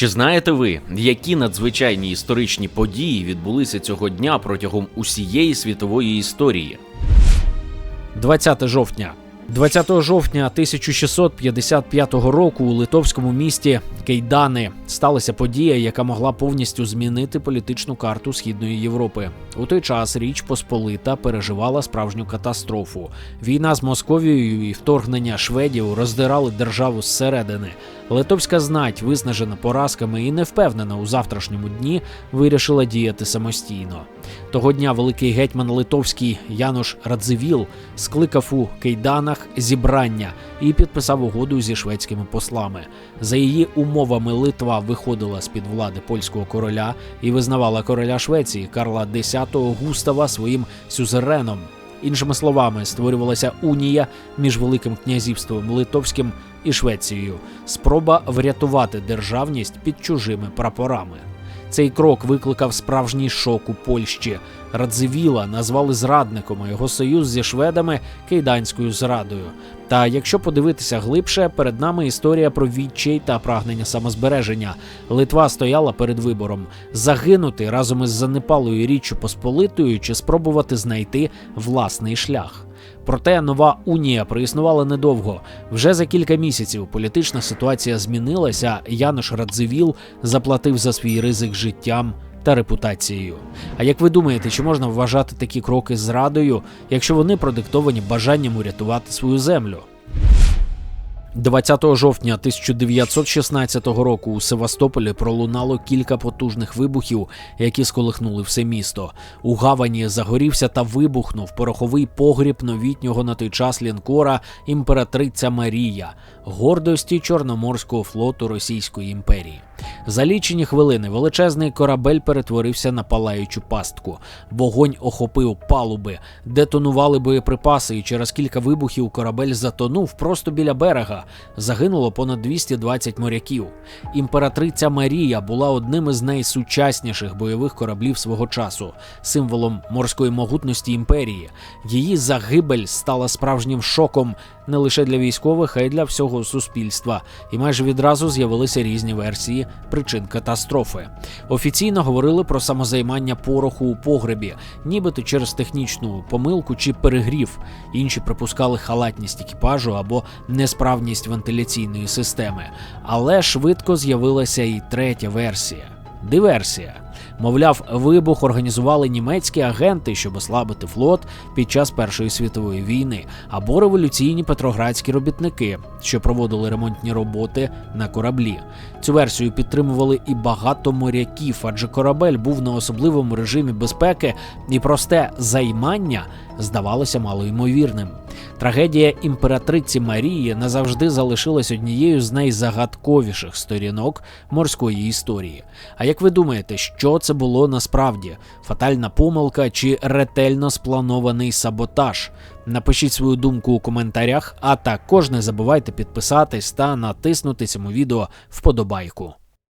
Чи знаєте ви, які надзвичайні історичні події відбулися цього дня протягом усієї світової історії? 20 жовтня. 20 жовтня 1655 року у литовському місті Кейдани сталася подія, яка могла повністю змінити політичну карту східної Європи. У той час Річ Посполита переживала справжню катастрофу. Війна з Московією і вторгнення шведів роздирали державу зсередини. Литовська знать, виснажена поразками і не впевнена у завтрашньому дні, вирішила діяти самостійно. Того дня великий гетьман Литовський Януш Радзивіл скликав у Кейданах зібрання і підписав угоду зі шведськими послами. За її умовами Литва виходила з під влади польського короля і визнавала короля Швеції Карла X Густава своїм сюзереном. Іншими словами, створювалася унія між Великим князівством Литовським і Швецією, спроба врятувати державність під чужими прапорами. Цей крок викликав справжній шок у Польщі. Радзивіла назвали зрадником, а його союз зі шведами кейданською зрадою. Та якщо подивитися глибше, перед нами історія про відчай та прагнення самозбереження. Литва стояла перед вибором загинути разом із занепалою річчю Посполитою чи спробувати знайти власний шлях. Проте нова унія проіснувала недовго. Вже за кілька місяців політична ситуація змінилася. Януш Радзивіл заплатив за свій ризик життям та репутацією. А як ви думаєте, чи можна вважати такі кроки зрадою, якщо вони продиктовані бажанням урятувати свою землю? 20 жовтня 1916 року у Севастополі пролунало кілька потужних вибухів, які сколихнули все місто. У гавані загорівся та вибухнув пороховий погріб новітнього на той час лінкора імператриця Марія, гордості Чорноморського флоту Російської імперії. За лічені хвилини величезний корабель перетворився на палаючу пастку. Вогонь охопив палуби, детонували боєприпаси, і через кілька вибухів корабель затонув просто біля берега. Загинуло понад 220 моряків. Імператриця Марія була одним із найсучасніших бойових кораблів свого часу, символом морської могутності імперії. Її загибель стала справжнім шоком не лише для військових, а й для всього суспільства. І майже відразу з'явилися різні версії причин катастрофи. Офіційно говорили про самозаймання пороху у погребі, нібито через технічну помилку чи перегрів. Інші припускали халатність екіпажу або несправність вентиляційної системи. Але швидко з'явилася і третя версія диверсія. Мовляв, вибух організували німецькі агенти, щоб ослабити флот під час Першої світової війни, або революційні петроградські робітники, що проводили ремонтні роботи на кораблі. Цю версію підтримували і багато моряків, адже корабель був на особливому режимі безпеки, і просте займання здавалося малоймовірним. Трагедія імператриці Марії назавжди залишилась однією з найзагадковіших сторінок морської історії. А як ви думаєте, що це було насправді? Фатальна помилка чи ретельно спланований саботаж? Напишіть свою думку у коментарях, а також не забувайте підписатись та натиснути цьому відео вподобайку.